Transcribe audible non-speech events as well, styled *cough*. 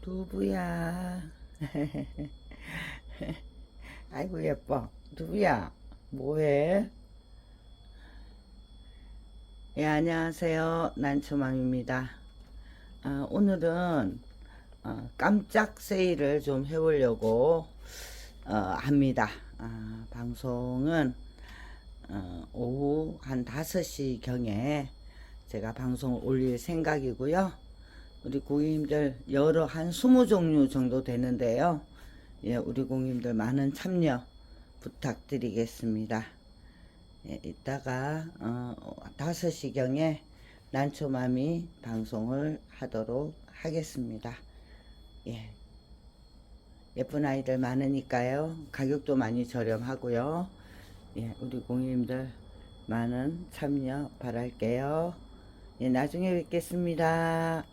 두부야. *laughs* 아이고 예뻐. 두부야. 뭐해? 예, 안녕하세요. 난초맘입니다. 아, 오늘은 어, 깜짝 세일을 좀 해보려고 어, 합니다. 아, 방송은 어, 오후 한 5시 경에 제가 방송을 올릴 생각이고요. 우리 고객님들 여러 한 20종류 정도 되는데요. 예, 우리 고객님들 많은 참여 부탁드리겠습니다. 예, 이따가 어, 5시경에 난초맘이 방송을 하도록 하겠습니다. 예. 예쁜 아이들 많으니까요. 가격도 많이 저렴하고요. 예, 우리 고객님들 많은 참여 바랄게요. 예, 나중에 뵙겠습니다.